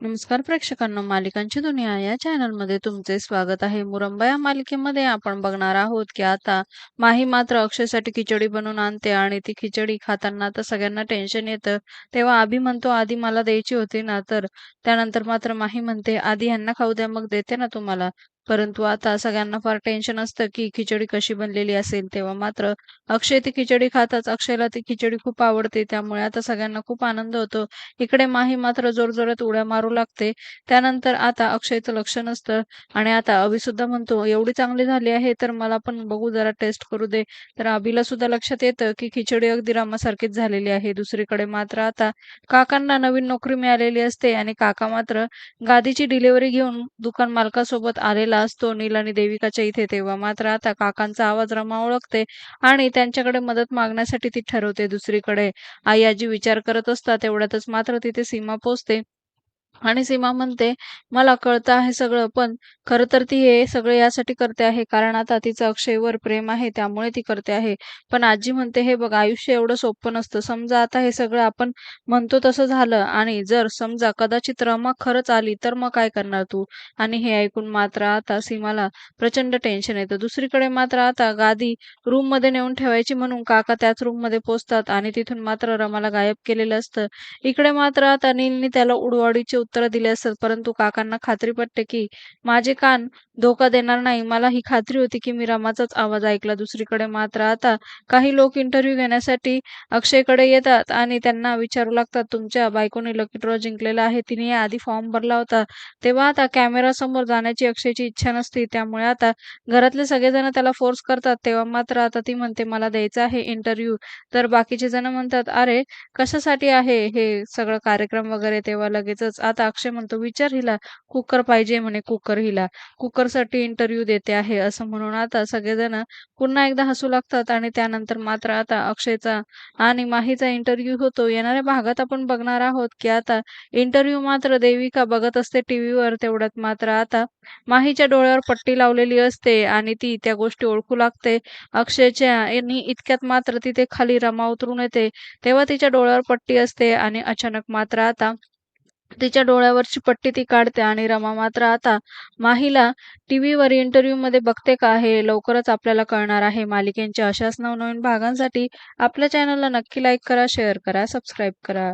नमस्कार प्रेक्षकांनो, मालिकांची दुनिया या चॅनलमध्ये तुमचे स्वागत आहे. मुरंबा या मालिकेमध्ये आपण बघणार आहोत की आता माही मात्र अक्षयसाठी खिचडी बनवून आणते आणि ती खिचडी खाताना तर सगळ्यांना टेन्शन येतं. तेव्हा आधी म्हणतो, "आधी मला द्यायची होती ना." तर त्यानंतर मात्र माही म्हणते, "आधी यांना खाऊ द्या, मग देते ना तुम्हाला." परंतु आता सगळ्यांना फार टेन्शन असतं की खिचडी कशी बनलेली असेल. तेव्हा मात्र अक्षय ती खिचडी खाताच अक्षयला ती खिचडी खूप आवडते. त्यामुळे आता सगळ्यांना खूप आनंद होतो. इकडे माही मात्र जोरजोरात उड्या मारू लागते. त्यानंतर आता अक्षयचं लक्ष नसतं आणि आता अभि सुद्धा म्हणतो, "एवढी चांगली झाली आहे तर मला पण बघू जरा टेस्ट करू दे." तर अभिला सुद्धा लक्षात येतं की खिचडी अगदी रामासारखीच झालेली आहे. दुसरीकडे मात्र आता काकांना नवीन नोकरी मिळालेली असते आणि काका मात्र गादीची डिलिव्हरी घेऊन दुकान मालकासोबत आलेला असतो नील आणि देविकाच्या इथे. तेव्हा मात्र आता काकांचा आवाज रमा ओळखते आणि त्यांच्याकडे मदत मागण्यासाठी ती ठरवते. दुसरीकडे आई-आजी विचार करत असतात. तेवढ्यातच मात्र तिथे सीमा पोहोचते. आणि सीमा म्हणते, "मला कळतं आहे सगळं, पण खरं तर ती हे सगळं यासाठी करते आहे कारण आता तिचं अक्षयवर प्रेम आहे त्यामुळे ती करते आहे." पण आजी म्हणते, "हे बघ आयुष्य एवढं सोपं नसतं. समजा आता हे सगळं आपण म्हणतो तसं झालं आणि जर समजा कदाचित रमा खरंच आली तर मग काय करणार तू?" आणि हे ऐकून मात्र आता सीमाला प्रचंड टेन्शन येतं. दुसरीकडे मात्र आता गादी रूममध्ये नेऊन ठेवायची म्हणून काका त्याच रूममध्ये पोहोचतात आणि तिथून मात्र रमाला गायब केलेलं असतं. इकडे मात्र आता नीलनी त्याला उडवाडीचे उत्तर दिले असतात. परंतु काकांना खात्री पटते की माझे कान धोका देणार नाही. मला ही खात्री होती की मी रमाचाच आवाज ऐकला. दुसरीकडे मात्र आता काही लोक इंटरव्ह्यू घेण्यासाठी अक्षयकडे येतात आणि त्यांना विचारू लागतात, "तुमच्या बायकोने लकी ड्रॉ जिंकलेला आहे. तिने आधी फॉर्म भरला होता." तेव्हा आता कॅमेरा समोर जाण्याची अक्षयची इच्छा नसते. त्यामुळे आता घरातले सगळेजण त्याला फोर्स करतात. तेव्हा मात्र आता ती म्हणते, "मला द्यायचा आहे इंटरव्ह्यू." तर बाकीचे जण म्हणतात, "अरे कशासाठी आहे हे सगळं कार्यक्रम वगैरे?" तेव्हा लगेचच आता अक्षय म्हणतो, "विचार हिला, कुकर पाहिजे म्हणे कुकर हिला. कुकरसाठी इंटरव्ह्यू देते आहे." असं म्हणून आता सगळेजण पुन्हा एकदा हसू लागतात आणि त्यानंतर मात्र आता अक्षयचा आणि माहीचा इंटरव्ह्यू होतो. येणाऱ्या भागात आपण बघणार आहोत की आता इंटरव्ह्यू मात्र देविका बघत असते टीव्हीवर. तेवढ्यात मात्र आता माहीच्या डोळ्यावर पट्टी लावलेली असते आणि ती त्या गोष्टी ओळखू लागते. अक्षयच्या आणि इतक्यात मात्र तिथे खाली रमा उतरून येते. तेव्हा तिच्या डोळ्यावर पट्टी असते आणि अचानक मात्र आता तिच्या डोळ्यावरची पट्टी ती काढते आणि रमा मात्र आता माहीला टीव्हीवर इंटरव्ह्यूमध्ये बघते का हे लवकरच आपल्याला कळणार आहे. मालिकेच्या अशाच नवनवीन भागांसाठी आपल्या चॅनलला नक्की लाईक करा, शेअर करा, सबस्क्राईब करा.